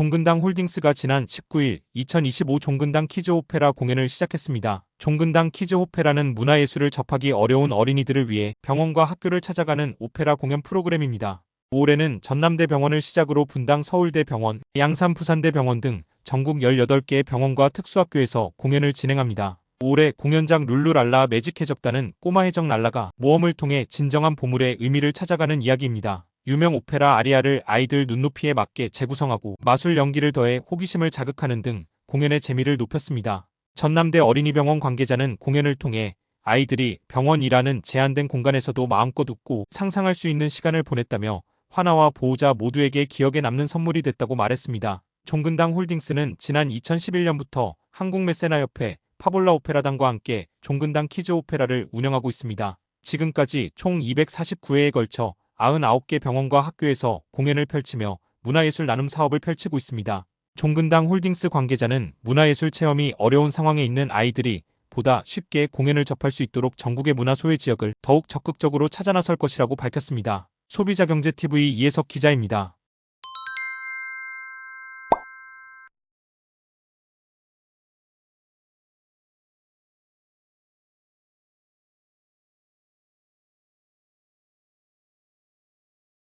종근당 홀딩스가 지난 19일 2025 종근당 키즈 오페라 공연을 시작했습니다. 종근당 키즈 오페라는 문화예술을 접하기 어려운 어린이들을 위해 병원과 학교를 찾아가는 오페라 공연 프로그램입니다. 올해는 전남대병원을 시작으로 분당 서울대병원, 양산 부산대병원 등 전국 18개의 병원과 특수학교에서 공연을 진행합니다. 올해 공연장 룰루랄라 매직해적단은 꼬마 해적 날라가 모험을 통해 진정한 보물의 의미를 찾아가는 이야기입니다. 유명 오페라 아리아를 아이들 눈높이에 맞게 재구성하고 마술 연기를 더해 호기심을 자극하는 등 공연의 재미를 높였습니다. 전남대 어린이병원 관계자는 공연을 통해 아이들이 병원이라는 제한된 공간에서도 마음껏 웃고 상상할 수 있는 시간을 보냈다며 화나와 보호자 모두에게 기억에 남는 선물이 됐다고 말했습니다. 종근당 홀딩스는 지난 2011년부터 한국메세나협회 파볼라 오페라단과 함께 종근당 키즈 오페라를 운영하고 있습니다. 지금까지 총 249회에 걸쳐 99개 병원과 학교에서 공연을 펼치며 문화예술 나눔 사업을 펼치고 있습니다. 종근당 홀딩스 관계자는 문화예술 체험이 어려운 상황에 있는 아이들이 보다 쉽게 공연을 접할 수 있도록 전국의 문화 소외 지역을 더욱 적극적으로 찾아 나설 것이라고 밝혔습니다. 소비자경제TV 이혜석 기자입니다.